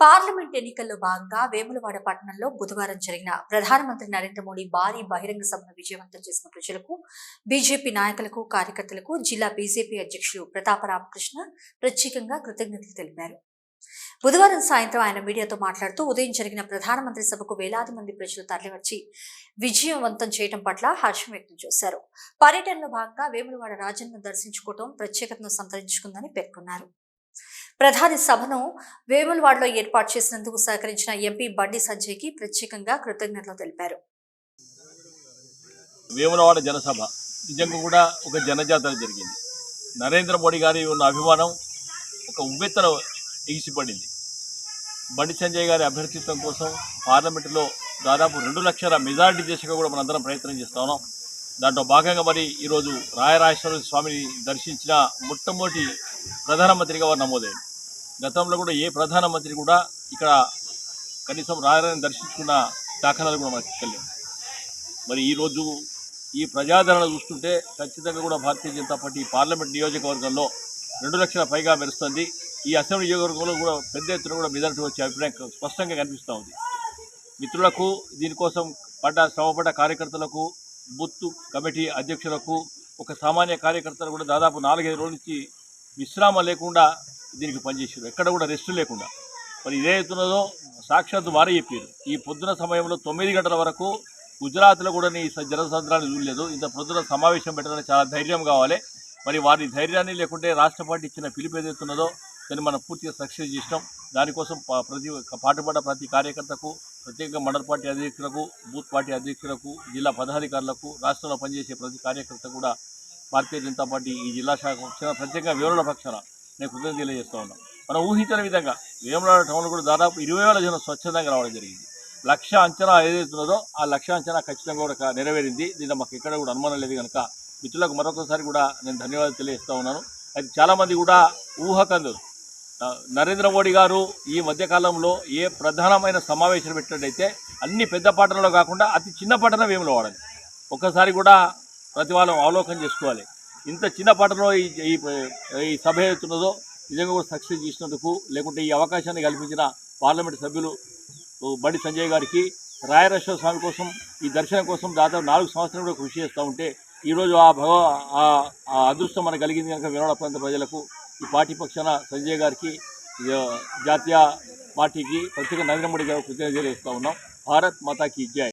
Parliament ఎన్నికల్లో భాగంగా వేములవాడ పట్టణంలో బుధవారం జరిగిన ప్రధానమంత్రి నరేంద్ర మోడీ భారీ బహిరంగ సభను విజయవంతం చేసిన ప్రజలకు బీజేపీ నాయకులకు కార్యకర్తలకు జిల్లా బీజేపీ అధ్యక్షులు ప్రతాప రామకృష్ణ ప్రత్యేకంగా కృతజ్ఞతలు తెలిపారు. బుధవారం సాయంత్రం ఆయన మీడియాతో మాట్లాడుతూ ఉదయం జరిగిన ప్రధానమంత్రి సభకు వేలాది మంది ప్రజలు తరలివచ్చి విజయవంతం చేయడం పట్ల హర్షం వ్యక్తం చేశారు. పర్యటనలో భాగంగా వేములవాడ రాజన్ను దర్శించుకోవడం ప్రత్యేకతను సంతరించుకుందని పేర్కొన్నారు. ప్రధాని సభను వేములవాడలో ఏర్పాటు చేసినందుకు సహకరించిన ఎంపీ బండి సంజయ్కి ప్రత్యేకంగా కృతజ్ఞతలు తెలిపారు. వేములవాడ జనసభ నిజంగా కూడా ఒక జనజాతర జరిగింది. నరేంద్ర మోడీ గారి ఉన్న అభిమానం ఒక ఉవ్వెత్తన ఎగిసిపడింది. బండి సంజయ్ గారి అభ్యర్థిత్వం కోసం పార్లమెంటులో దాదాపు రెండు లక్షల మెజారిటీ దిశగా కూడా మనందరం ప్రయత్నం చేస్తా ఉన్నాం. దాంట్లో భాగంగా మరి ఈరోజు రాయరాజేశ్వర స్వామిని దర్శించిన మొట్టమొదటి ప్రధానమంత్రిగా వారు నమోదైంది. గతంలో కూడా ఏ ప్రధానమంత్రి కూడా ఇక్కడ కనీసం రాయరాజని దర్శించుకున్న దాఖలాలు కూడా మనకి తెలియదు మరి ఈరోజు ఈ ప్రజాదరణ చూస్తుంటే ఖచ్చితంగా కూడా భారతీయ జనతా పార్టీ పార్లమెంట్ నియోజకవర్గంలో రెండు లక్షల పైగా మెరుస్తుంది. ఈ అసెంబ్లీ నియోజకవర్గంలో కూడా పెద్ద ఎత్తున కూడా మెజారిటీ వచ్చే అభిప్రాయం స్పష్టంగా కనిపిస్తూ ఉంది. మిత్రులకు దీనికోసం పడ్డ శ్రమపడ్డ కార్యకర్తలకు బుత్తు కమిటీ అధ్యక్షులకు ఒక సామాన్య కార్యకర్తలు కూడా దాదాపు నాలుగైదు రోజుల నుంచి విశ్రామం లేకుండా దీనికి పనిచేసారు ఎక్కడ కూడా రెస్ట్ లేకుండా. మరి ఇదే ఎత్తున్నదో సాక్షాత్తు వారే చెప్పారు. ఈ పొద్దున సమయంలో తొమ్మిది గంటల వరకు గుజరాత్లో కూడా నీ జనసంద్రాన్ని చూడలేదు. ఇంత పొద్దున సమావేశం పెట్టడానికి చాలా ధైర్యం కావాలి. మరి వారి ధైర్యాన్ని లేకుంటే రాష్ట్ర పార్టీ ఇచ్చిన పిలుపు ఏదైతున్నదో దాన్ని మనం పూర్తిగా సక్సెస్ చేసినాం. దానికోసం ప్రతి పాటుపడ్డ ప్రతి కార్యకర్తకు ప్రత్యేకంగా మండల పార్టీ అధ్యక్షులకు బూత్ పార్టీ అధ్యక్షులకు జిల్లా పదాధికారులకు రాష్ట్రంలో పనిచేసే ప్రతి కార్యకర్త కూడా భారతీయ జనతా పార్టీ ఈ జిల్లా శాఖ పక్షాన ప్రత్యేకంగా వేముల పక్షాన నేను కృతజ్ఞత తెలియజేస్తూ ఉన్నాం. మనం ఊహించిన విధంగా వేమనాడు టౌన్లో కూడా దాదాపు ఇరవై వేల జనం స్వచ్ఛందంగా రావడం జరిగింది. లక్ష అంచనా ఏదైతున్నదో ఆ లక్ష అంచనా ఖచ్చితంగా కూడా నెరవేరింది. దీంట్లో మాకు ఎక్కడ కూడా అనుమానం లేదు కనుక మిత్రులకు మరొకసారి కూడా నేను ధన్యవాదాలు తెలియజేస్తూ ఉన్నాను. అయితే చాలామంది కూడా ఊహకందు నరేంద్ర మోడీ గారు ఈ మధ్యకాలంలో ఏ ప్రధానమైన సమావేశాలు పెట్టినట్టయితే అన్ని పెద్ద పట్టణంలో కాకుండా అతి చిన్న పట్టణం వేములో వాడాలి ఒక్కసారి కూడా ప్రతి వాళ్ళం అవలోకనం చేసుకోవాలి. ఇంత చిన్న పాటలో ఈ ఈ సభ అవుతున్నదో నిజంగా కూడా సక్సెస్ చేసినందుకు లేకుంటే ఈ అవకాశాన్ని కల్పించిన పార్లమెంట్ సభ్యులు బండి సంజయ్ గారికి రాయరేశ్వర స్వామి కోసం ఈ దర్శనం కోసం దాదాపు నాలుగు సంవత్సరాలు కూడా కృషి చేస్తూ ఉంటే ఈరోజు ఆ భగవ ఆ- ఆ అదృష్టం మనకు కలిగింది కనుక వినోడ ప్రాంత ప్రజలకు ఈ పార్టీ పక్షాన సంజయ్ గారికి జాతీయ పార్టీకి ప్రత్యేక నరేంద్ర మోడీ గారు కృతజ్ఞత తెలియజేస్తూ ఉన్నాం. భారత్ మాతాకి జై.